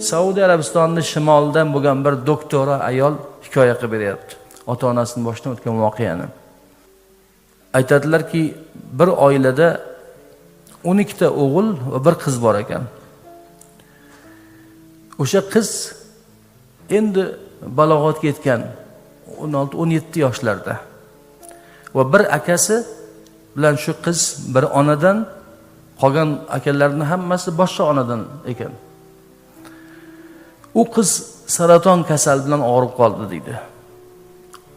saudiya arabistonini shimolidan bo'lgan bir doktora ayol hikoya qilib beryapti. Ota onasini boshidan o'tgan voqeani. Aytadilarki bir oilada o'n ikkita o'g'il va bir qiz bor ekan. O'sha qiz endi balog'atga yetgan o'n olti o'n yetti yoshlarda va bir akasi bilan shu qiz bir onadan qolgan akalarni hammasi boshqa onadan ekan. U qiz saraton kasali bilan og'rib qoldi deydi.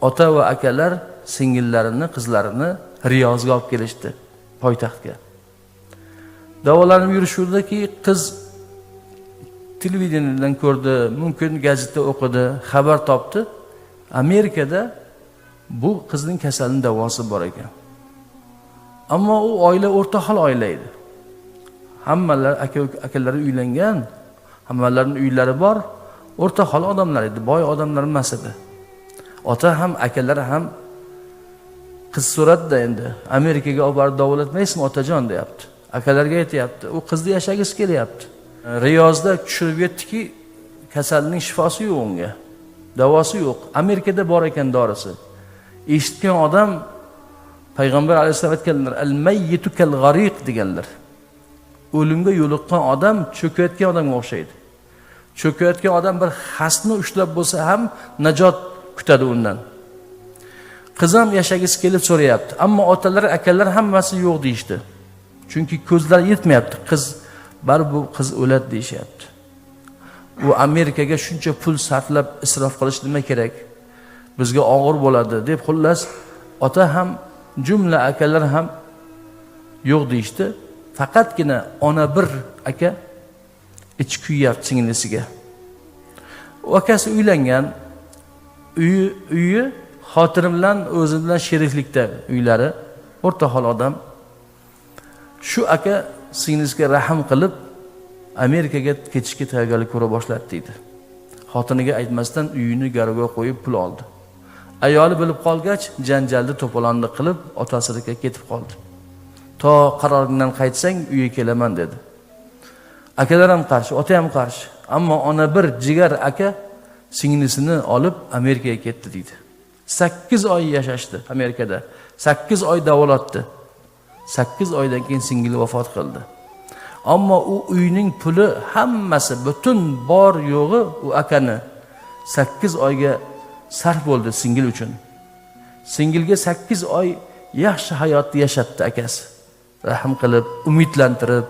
Ota va akalar singillarini qizlarini riyozga olib kelishdi poytaxtga. Davolanib yurishuvdiki qiz televideniyadan ko'rdi mumkin gazetda o'qidi xabar topdi. Amerikada bu qizning kasalini davosi bor ekan. Ammo u oila o'rtahol oila edi. Hammalar aka akalari uylangan hammalarni uylari bor o'rtahol odamlar edi boy odamlar emas edi ota ham akalari ham qiz so'radida endi amerikaga olib borib davolatmaysizmi otajon deyapti akalarga aytyapti u qizni yashagisi kelyapti riyozda tushirib yetdiki kasalning shifosi yo'q unga davosi yo'q amerikada bor ekan dorisi eshitgan odam payg'ambar alayhissalom aytganlar al mayyitu kal g'ariq deganlar o'limga yo'liqqan odam cho'kayotgan odamga o'xshaydi. Cho'kayotgan odam bir xasni ushlab bo'lsa ham najot kutadi undan. Qiz ham yashagisi kelib so'rayapti ammo otalar akalar hammasi yo'q deyishdi. Chunki ko'zlari yetmayapti qiz baribir bu qiz o'ladi deyishyapti. U amerikaga shuncha pul sarflab isrof qilish nima kerak? Bizga og'ir bo'ladi deb xullas ota ham jumla akalar ham yo'q deyishdi faqatgina ona bir aka ichi kuyyapti singlisiga. U akasi uylangan uyi uyi xotini bilan o'zi bilan sheriklikda uylari. O'rta hol odam. Shu aka singlisiga rahm qilib amerikaga ketishga tayyorgarlik ko'ra boshladi deydi. Xotiniga aytmasdan uyini garovga qo'yib pul oldi. Ayoli bilib qolgach janjalni to'polonni qilib otasinikiga ketib qoldi. To qaroringdan qaytsang uyga kelaman dedi. Akalar ham qarshi ota ham qarshi. Ammo ona bir jigar aka singlisini olib amerikaga ketdi deydi sakkiz oy yashashdi amerikada. Sakkiz oy davolatdi sakkiz oydan keyin singli vafot qildi. Ammo u uyning puli hammasi butun bor yo'g'i u akani sakkiz oyga sarf bo'ldi singil uchun. Singilga sakkiz oy yaxshi hayotni yashatdi akasi. Rahm qilib umidlantirib.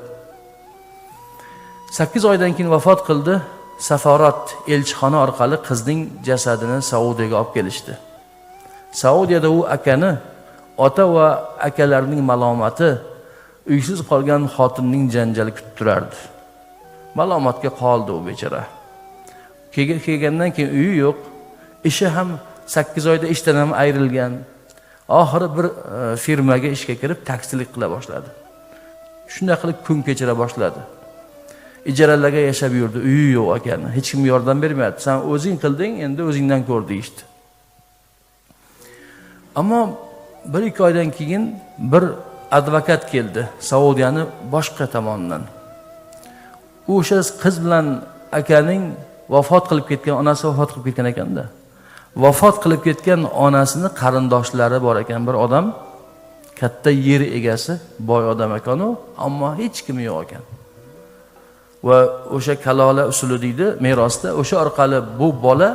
Sakkiz oydan keyin vafot qildi. Safarat elchixona orqali qizning jasadini saudiyaga olib kelishdi. Saudiyada u akani ota va akalarining malomati uysiz qolgan xotinning janjali kutib turardi. Malomatga qoldi u bechora. Kelgandan keyin uyi yo'q ishi ham sakkiz oyda ishdan ham ayrilgan. Oxiri bir e, firmaga ishga kirib taksilik qila boshladi. Shunday qilib kun kechira boshladi. Ijaralarga yashab yurdi uyi yo'q ekani hech kim yordam bermayapti. San o'zing qilding endi o'zingdan ko'r deyishdi. Ammo bir ikki oydan keyin bir advokat keldi saudiyani boshqa tomonidan u o'sha qiz bilan akaning vafot qilib ketgan onasi vafot qilib ketgan ekanda. Vafot qilib ketgan onasini qarindoshlari bor ekan. Bir odam katta yer egasi boy odam ekanu ammo hech kimi yo'q ekan. Va o'sha kalola usuli deydi merosda o'sha orqali bu bola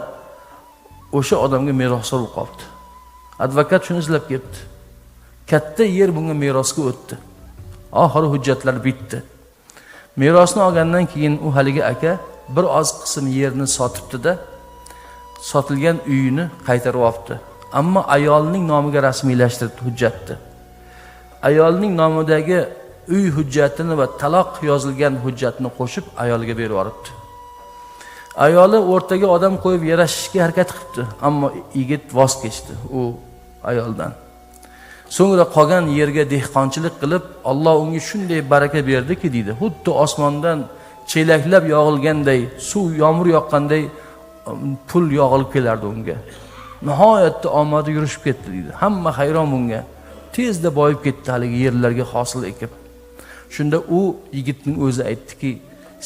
o'sha odamga merosxo'r bo'lib qolibdi. Advokat shuni izlab kelibdi katta yer bunga merosga o'tdi. Oxiri hujjatlar bitdi. Merosni olgandan keyin u haligi aka bir oz qism yerni sotibdida sotilgan uyini qaytarib olibdi ammo ayolning nomiga rasmiylashtiribdi hujjatni ayolning nomidagi uy hujjatini va taloq yozilgan hujjatni qo'shib ayolga berib yuboribdi. Ayoli o'rtaga odam qo'yib yarashishga harakat qilibdi ammo yigit voz kechdi u ayoldan. So'ngra qolgan yerga dehqonchilik qilib olloh unga shunday baraka berdiki deydi xuddi osmondan chelaklab yog'ilganday suv yomg'ir yoqqanday pul yog'ilib kelardi unga. Nihoyatda omadi yurishib ketdi deydi. Hamma hayron bunga. Tezda boyib ketdi haligi yerlarga hosil ekib. Shunda u yigitning o'zi aytdiki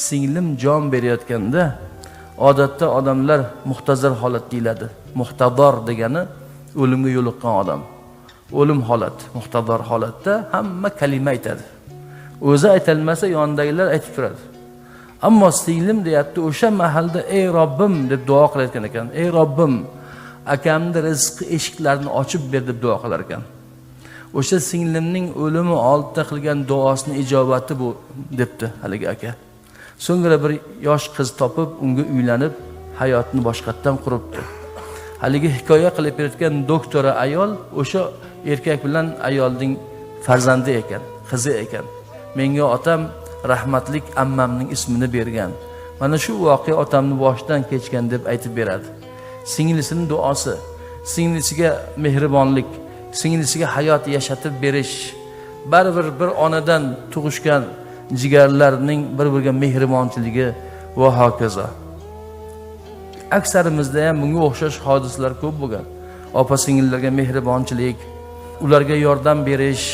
singlim jon berayotganda odatda odamlar muhtazar holat deyiladi. Muhtador degani o'limga yo'liqqan odam. O'lim holat muhtador holatda hamma kalima aytadi. O'zi aytolmasa yonidagilar aytib turadi. Ammo singlim deyapti o'sha mahalda ey robbim deb duo qilayotgan ekan. Ey robbim akamni rizqi eshiklarini ochib ber deb duo qilar ekan. O'sha singlimning o'limi oldida qilgan duosini ijobati bu debdi haligi aka. So'ngra bir yosh qiz topib unga uylanib hayotni boshqatdan quribdi. Haligi hikoya qilib berayotgan doktora ayol o'sha erkak bilan ayolning farzandi ekan qizi ekan. Menga otam rahmatlik ammamning ismini bergan. Mana shu voqea otamni boshidan kechgan deb aytib beradi. Singlisini duosi singlisiga mehribonlik singlisiga hayot yashatib berish baribir bir onadan tug'ishgan jigarlarning bir biriga mehribonchiligi va hokazo. Aksarimizda ham bunga o'xshash hodisalar ko'p bo'lgan. Opa singillarga mehribonchilik ularga yordam berish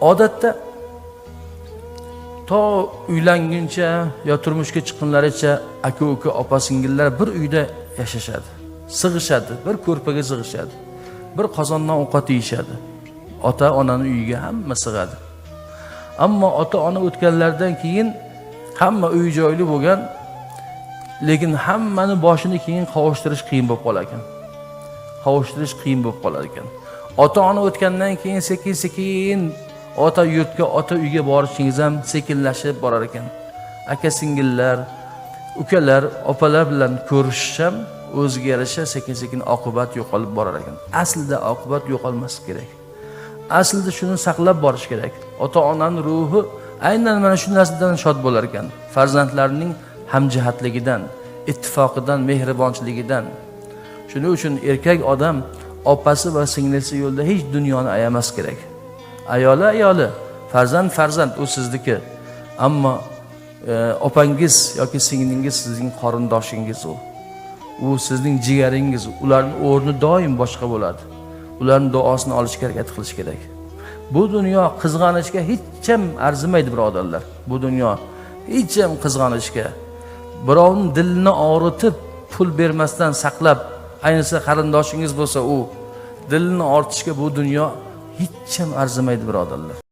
odatda to uylanguncha yo turmushga chiqqunlaricha aka uka opa singillar bir uyda yashashadi. Sig'ishadi bir ko'rpaga sig'ishadi bir qozondan ovqat yeyishadi. Ota onani uyiga hamma sig'adi. Ammo ota ona o'tganlaridan keyin hamma uy joyli bo'lgan lekin hammani boshini keyin qovushtirish qiyin bo'lib qolar ekan. Qovushtirish qiyin bo'lib qolar ekan. Ota ona o'tgandan keyin sekin sekin ota yurtga ota uyga borishingiz ham sekinlashib borar ekan. Aka singillar ukalar opalar bilan ko'rishish ham o'ziga yarasha sekin sekin oqibat yo'qolib borar ekan. Aslida oqibat yo'qolmasi kerak. Aslida shuni saqlab borish kerak. Ota onani ruhi aynan mana shu narsadan shod bo'lar ekan. Farzandlarining hamjihatligidan ittifoqidan mehribonchiligidan. Shuning uchun erkak odam opasi va singlisi yo'lida hech dunyoni ayamas kerak. Ayoli ayoli. Farzand farzand u sizniki. Ammo e, opangiz yoki singlingiz sizning qarindoshingiz u. U sizning jigaringiz ularni o'rni doim boshqa bo'ladi. Ularni duosini olishga harakat qilish kerak. Bu dunyo qizg'anishga hech ham arzimaydi birodarlar. Bu dunyo hech ham qizg'anishga. Birovni dilini og'ritib pul bermasdan saqlab ayniqsa qarindoshingiz bo'lsa u dilini ortishga bu dunyo hech ham arzimaydi birodarlar.